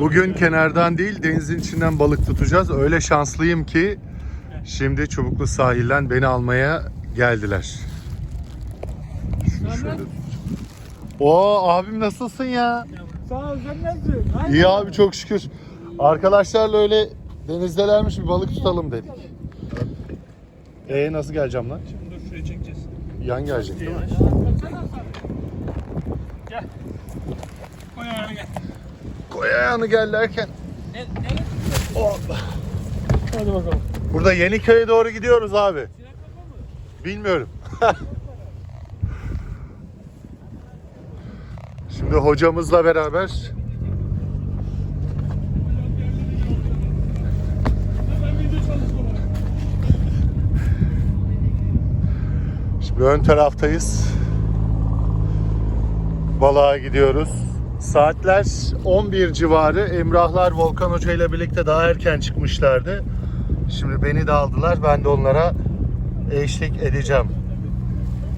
Bugün kenardan değil denizin içinden balık tutacağız. Öyle şanslıyım ki şimdi Çubuklu sahilden beni almaya geldiler. Şunu şöyle. Oo abim nasılsın ya? Sağ ol sen nasılsın? Aynen. İyi abi çok şükür. Arkadaşlarla öyle denizdelermiş bir balık tutalım dedik. Ee nasıl geleceğim lan? Şimdi dur şuraya çekeceğiz. Yan gelecek değil mi? Gel. Koy ayağını gel. Koy ayağını gel derken. Ne, ne? Hoppa. Hadi bakalım. Burada Yeniköy'e doğru gidiyoruz abi. Bilmiyorum. Şimdi hocamızla beraber şimdi ön taraftayız. Balığa gidiyoruz. Saatler 11 civarı. Emrahlar Volkan Hoca ile birlikte daha erken çıkmışlardı. Şimdi beni de aldılar. Ben de onlara eşlik edeceğim.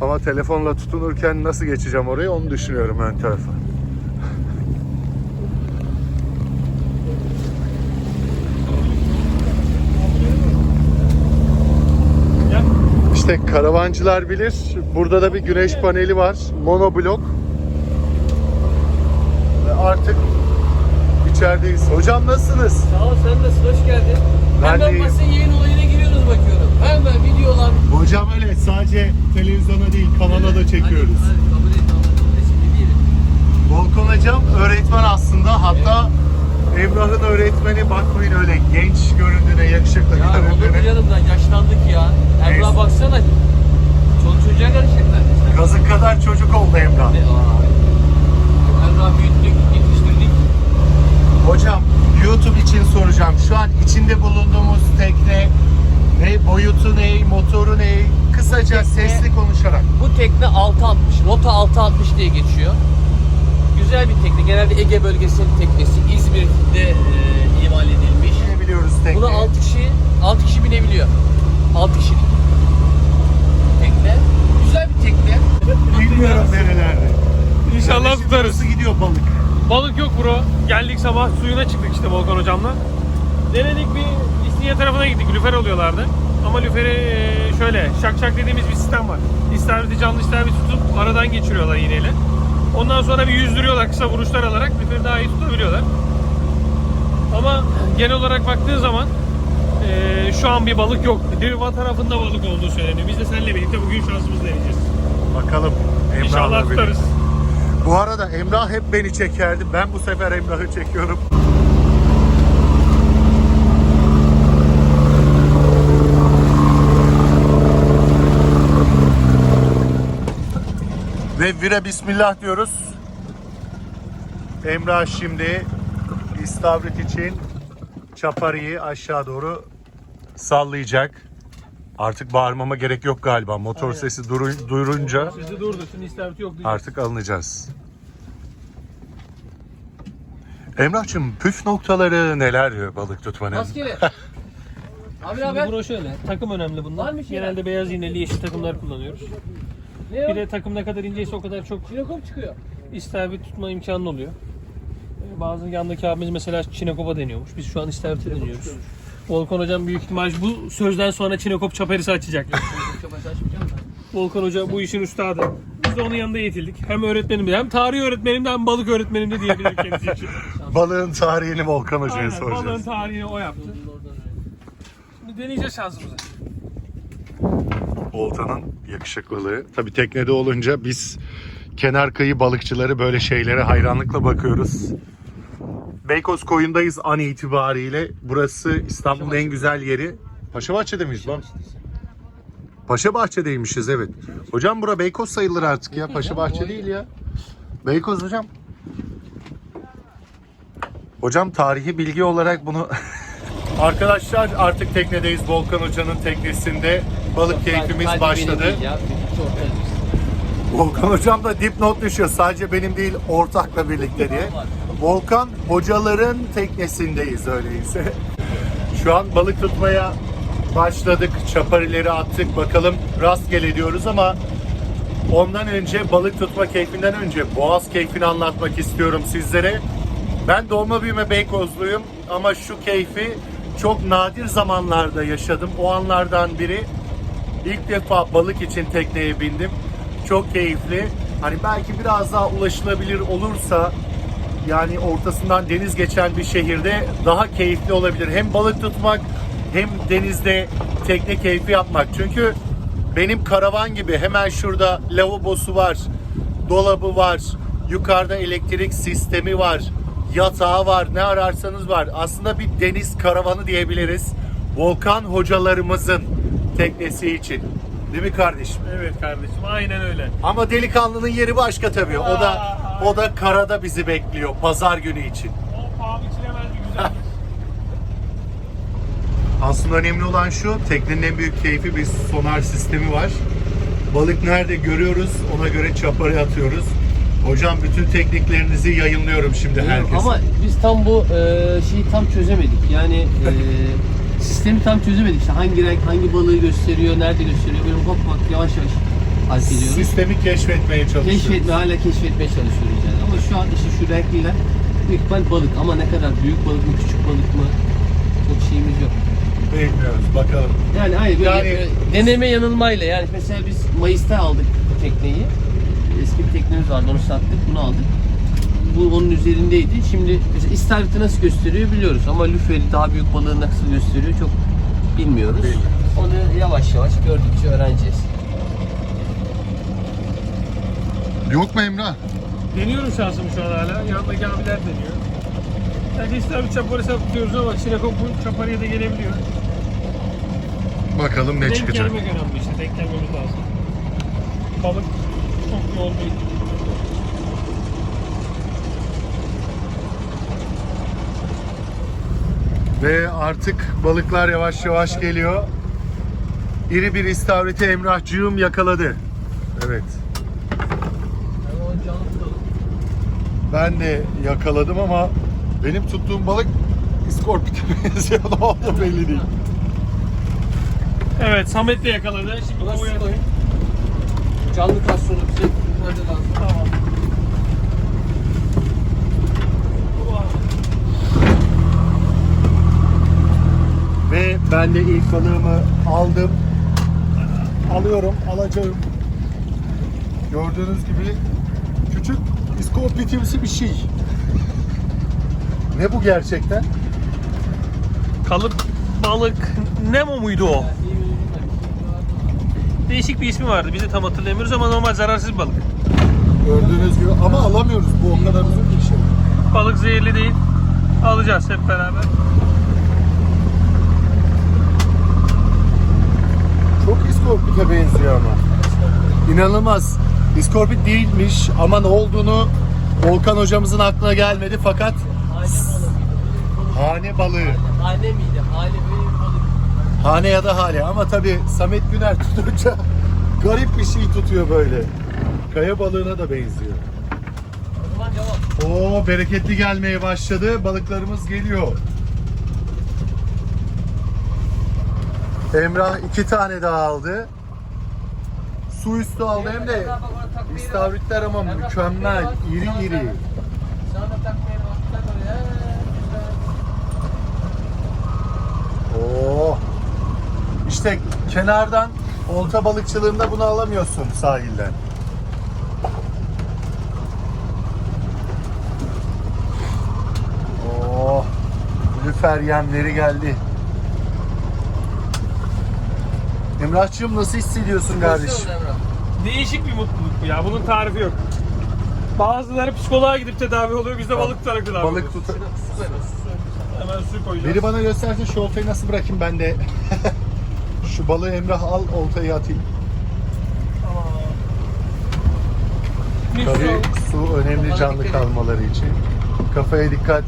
Ama telefonla tutunurken nasıl geçeceğim orayı onu düşünüyorum ön tarafa. İşte karavancılar bilir. Burada da bir güneş paneli var. Monoblok. Artık içerideyiz. Hocam nasılsınız? Sağ ol sen nasılsın hoş geldin. Ben Hemen deyim. basın yayın olayına giriyoruz bakıyorum. Hemen videolar. Hocam öyle sadece televizyona değil kanala da çekiyoruz. Hadi, hadi kabul et. Volkan hocam öğretmen aslında. Hatta Emrah'ın öğretmeni bakmayın öyle genç göründüğüne, yakışıklı Ya göründüğüne. canımdan yaşlandık ya. Emrah baksana. Çoluk çocuğa karışacaklar. Kazık kadar çocuk oldu Emrah. Ne- Aa. Emrah büyüttük. Hocam YouTube için soracağım. Şu an içinde bulunduğumuz tekne ne boyutu ne, motoru ne? Kısaca Tekne- sesli konuşarak. Bu tekne 660, rota 660 diye geçiyor. Güzel bir tekne. Genelde Ege bölgesinin teknesi. İzmir'de e, imal edilmiş. Ne biliyoruz tekne? Buna 6 kişi 6 kişi binebiliyor. 6 kişilik. Tekne. Güzel bir tekne. Bilmiyorum nerelerde. İnşallah tutarız. Nasıl gidiyor balık? Balık yok bro. Geldik sabah suyuna çıktık işte Volkan hocamla. Denedik bir İstinye tarafına gittik. Lüfer oluyorlardı. Ama lüferi e, şöyle şak şak dediğimiz bir sistem var. İstavriti canlı istavriti tutup aradan geçiriyorlar iğneyle. Ondan sonra bir yüzdürüyorlar kısa vuruşlar alarak lüferi daha iyi tutabiliyorlar. Ama genel olarak baktığın zaman e, şu an bir balık yok. Dirva tarafında balık olduğu söyleniyor. Biz de seninle birlikte bugün şansımızı deneyeceğiz. Bakalım. İnşallah Emrah'la tutarız. birlikte. Bu arada Emrah hep beni çekerdi. Ben bu sefer Emrah'ı çekiyorum. Ve vire bismillah diyoruz. Emrah şimdi istavrit için çapariyi aşağı doğru sallayacak. Artık bağırmama gerek yok galiba. Motor sesi duru- duyurunca Sizi durdu. Şimdi istavriti yok. artık alınacağız. Emrah'cığım püf noktaları neler balık tutmanın? Maskeli. Abi Şimdi haber? şöyle. Takım önemli bunlar. Mı şeyler? Genelde beyaz iğneli yeşil takımlar kullanıyoruz. Ne? Bir de takım ne kadar inceyse o kadar çok Çinekop çıkıyor. istavrit tutma imkanı oluyor. Ee, Bazı yandaki abimiz mesela çinekopa deniyormuş. Biz şu an istavrite deniyoruz. Volkan hocam büyük ihtimal bu sözden sonra çinekop çaperisi açacak. Volkan hoca bu işin üstadı. Biz de onun yanında eğitildik. Hem öğretmenim de hem tarih öğretmenim de hem balık öğretmenim de diyebilirim kendisi için. Balığın tarihini Volkan Hoca'ya Aynen, balığın soracağız. tarihini o yaptı. Şimdi deneyeceğiz şansımızı. Oltanın yakışıklılığı. Tabii teknede olunca biz kenar kıyı balıkçıları böyle şeylere hayranlıkla bakıyoruz. Beykoz koyundayız an itibariyle. Burası İstanbul'un en güzel yeri. Paşabahçe'de miyiz lan? Paşabahçe'deymişiz evet. Hocam bura Beykoz sayılır artık ya. Paşabahçe değil ya. Beykoz hocam. Hocam tarihi bilgi olarak bunu Arkadaşlar artık teknedeyiz. Volkan Hoca'nın teknesinde balık keyfimiz başladı. Volkan Hocam da dipnot düşüyor. Sadece benim değil ortakla birlikte diye. Volkan hocaların teknesindeyiz öyleyse. Şu an balık tutmaya başladık. Çaparileri attık. Bakalım rastgele diyoruz ama ondan önce balık tutma keyfinden önce boğaz keyfini anlatmak istiyorum sizlere. Ben doğma büyüme Beykozluyum ama şu keyfi çok nadir zamanlarda yaşadım. O anlardan biri ilk defa balık için tekneye bindim. Çok keyifli. Hani belki biraz daha ulaşılabilir olursa yani ortasından deniz geçen bir şehirde daha keyifli olabilir. Hem balık tutmak hem denizde tekne keyfi yapmak. Çünkü benim karavan gibi hemen şurada lavabosu var, dolabı var, yukarıda elektrik sistemi var, yatağı var, ne ararsanız var. Aslında bir deniz karavanı diyebiliriz. Volkan hocalarımızın teknesi için. Değil mi kardeşim? Evet kardeşim aynen öyle. Ama delikanlının yeri başka tabii. O da o da karada bizi bekliyor pazar günü için. O paha biçilemez bir güzellik. Aslında önemli olan şu, teknenin en büyük keyfi bir sonar sistemi var. Balık nerede görüyoruz, ona göre çaparı atıyoruz. Hocam bütün tekniklerinizi yayınlıyorum şimdi herkese. Ama biz tam bu e, şeyi tam çözemedik. Yani e, sistemi tam çözemedik. İşte hangi renk, hangi balığı gösteriyor, nerede gösteriyor. Böyle ufak ufak yavaş yavaş ediyoruz. Sistemi keşfetmeye çalışıyoruz. Keşfetme, hala keşfetmeye çalışıyoruz yani. Ama şu an işte şu renkliler büyük ihtimal balık. Ama ne kadar büyük balık mı, küçük balık mı çok şeyimiz yok. Bilmiyoruz, bakalım. Yani hayır böyle Yani- e, deneme yanılmayla yani mesela biz Mayıs'ta aldık bu tekneyi. Eski bir teknemiz vardı onu sattık bunu aldık. Bu onun üzerindeydi. Şimdi mesela istavriti nasıl gösteriyor biliyoruz ama lüferi daha büyük balığı nasıl gösteriyor çok bilmiyoruz. Onu yavaş yavaş gördükçe öğreneceğiz. Yok mu Emrah? Deniyorum şansımı şu an hala. Yanındaki abiler deniyor. Yani ister bir çaparı sapıtıyoruz ama Sinekop bu çaparıya da gelebiliyor. Bakalım ne denk çıkacak. gelmek önemli işte. Denk gelmemiz lazım. Balık çok yoğun değil. Ve artık balıklar yavaş yavaş geliyor. İri bir istavriti Emrahcığım yakaladı. Evet. Ben de yakaladım ama benim tuttuğum balık iskorpite benziyor. Ne oldu belli değil. Evet Samet de yakaladı. Şimdi. Canlı kastrolu bize lazım? Tamam. Ben de ilk balığımı aldım. Alıyorum, alacağım. Gördüğünüz gibi küçük iskorpitimsi bir şey. Ne bu gerçekten? Kalıp balık Nemo muydu o? Değişik bir ismi vardı. Biz de tam hatırlayamıyoruz ama normal zararsız bir balık. Gördüğünüz gibi ama alamıyoruz. Bu o kadar uzun bir şey. Balık zehirli değil. Alacağız hep beraber. Çok iskorpite benziyor ama. İnanılmaz. İskorpit değilmiş ama ne olduğunu Volkan hocamızın aklına gelmedi fakat Hane balığı. hane miydi? Hane balık. Hane ya da hale ama tabi Samet Güner tutunca garip bir şey tutuyor böyle. Kaya balığına da benziyor. O zaman devam. Oo bereketli gelmeye başladı. Balıklarımız geliyor. Emrah iki tane daha aldı. Su üstü aldı hem de istavritler ama mükemmel, iri iri. Oo. İşte kenardan olta balıkçılığında bunu alamıyorsun sahilden. Oo. Lüfer yemleri geldi. Emrahçığım nasıl hissediyorsun kardeşim? Değişik bir mutluluk bu ya. Bunun tarifi yok. Bazıları psikoloğa gidip tedavi oluyor. Biz de balık tutarak tedavi Balık oluyoruz. tut. Hemen su koyacağız. Biri bana gösterse şu oltayı nasıl bırakayım ben de. şu balığı Emrah al oltayı atayım. Bir su Tabii al. su önemli canlı kalmaları için. Kafaya dikkat.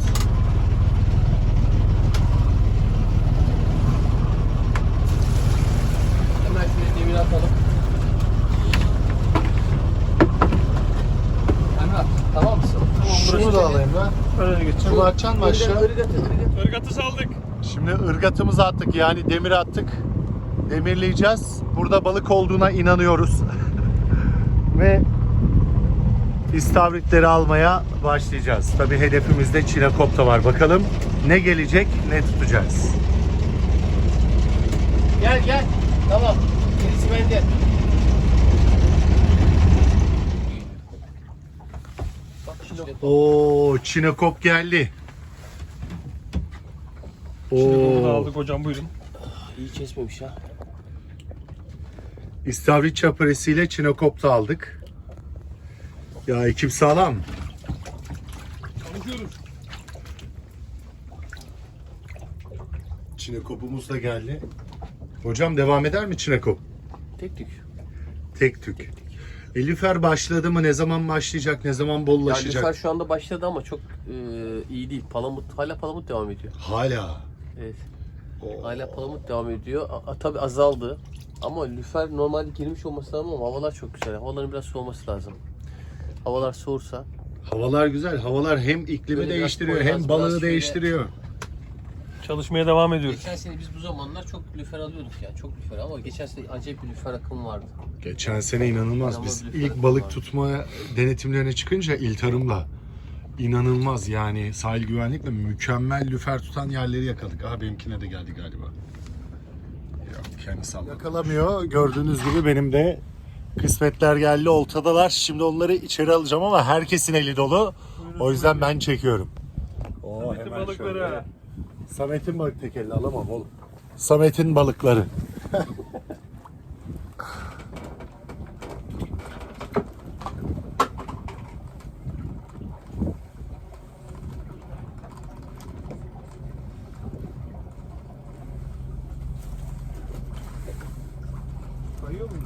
Hemen şuraya demir atalım. Emrah tamam mısın? Tamam, Şunu da al Emrah. Öyle geçeceğim. Şunu açacaksın mı aşağı? Irgatı, saldık. Şimdi ırgatımızı attık yani demir attık. Demirleyeceğiz. Burada balık olduğuna inanıyoruz. Ve istavritleri almaya başlayacağız. Tabi hedefimizde Çinekop da var. Bakalım ne gelecek, ne tutacağız. Gel gel. Tamam. Gerisi bende. Bak şimdi Oo, Çinekop geldi. Da Oo, aldık hocam buyurun. iyi kesmemiş ha. istavrit çaparesiyle Çinekop da aldık. Ya ekip sağlam. Çalışıyoruz. Çinekop'umuz da geldi. Hocam devam eder mi Çinekop? Tek tük. Tek tük. Elifer başladı mı? Ne zaman başlayacak? Ne zaman Yani bollaşacak? Lüfer şu anda başladı ama çok e, iyi değil. Palamut hala palamut devam ediyor. Hala. Evet. Oo. Hala palamut devam ediyor. A, tabii azaldı. Ama lüfer normalde girmiş olması lazım ama havalar çok güzel. Havaların biraz soğuması lazım. Havalar soğursa Havalar güzel. Havalar hem iklimi Böyle biraz değiştiriyor koyacağız, hem biraz balığı şöyle- değiştiriyor. Çalışmaya devam ediyoruz. geçen sene biz bu zamanlar çok lüfer alıyorduk yani. Çok lüfer ama geçen sene acayip bir lüfer akımı vardı. Geçen sene inanılmaz. İnanılmaz Biz bir ilk balık var. tutma denetimlerine çıkınca iltarımla inanılmaz yani sahil güvenlikle mükemmel lüfer tutan yerleri yakaladık. Aha benimkine de geldi galiba. Yok kendi salladı. Yakalamıyor. Gördüğünüz gibi benim de kısmetler geldi oltadalar. Şimdi onları içeri alacağım ama herkesin eli dolu. O yüzden ben çekiyorum. Oo, hemen balıkları şöyle. Samet'in balık tek elle alamam oğlum. Samet'in balıkları.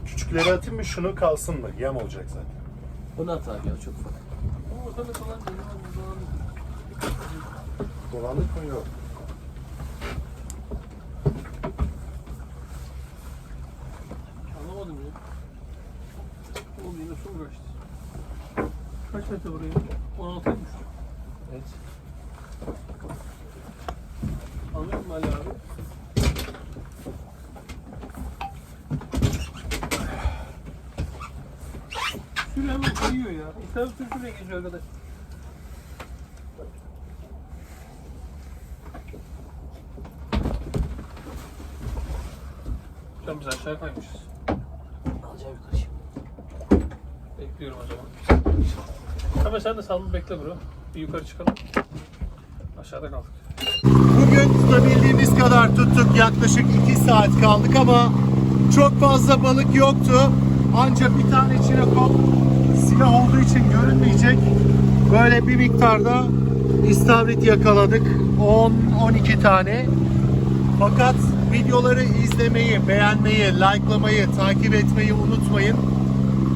Küçükleri atayım mı şunu kalsın mı? Yem olacak zaten. Bunu at abi ya çok. Ama ortada kalan deniyor. Dolandık mı yok? Anlamadım ya. Su uğraştı. Kaç metre buraya? 16 düştü. Evet. Anladın mı Ali abi? Sürü hemen kayıyor ya. Bütün şuraya geçiyor arkadaş. Hocam biz aşağı kaymışız. Alacağım yukarı şimdi. Bekliyorum o zaman. Ama sen de sallı bekle bro. Bir yukarı çıkalım. Aşağıda kaldık. Bugün tutabildiğimiz kadar tuttuk. Yaklaşık 2 saat kaldık ama çok fazla balık yoktu. Ancak bir tane çinekop silah olduğu için görünmeyecek. Böyle bir miktarda istavrit yakaladık. 10-12 tane. Fakat videoları izlemeyi, beğenmeyi, likelamayı, takip etmeyi unutmayın.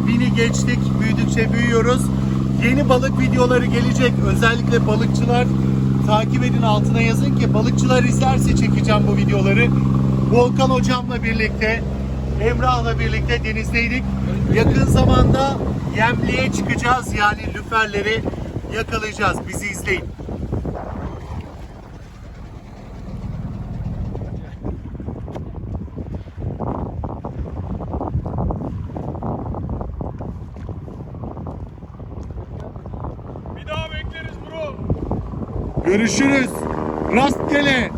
Bini geçtik, büyüdükçe büyüyoruz. Yeni balık videoları gelecek. Özellikle balıkçılar takip edin altına yazın ki balıkçılar izlerse çekeceğim bu videoları. Volkan hocamla birlikte, Emrah'la birlikte denizdeydik. Yakın zamanda yemliğe çıkacağız. Yani lüferleri yakalayacağız. Bizi izleyin. Bir daha bekleriz bro. Görüşürüz. Rastgele.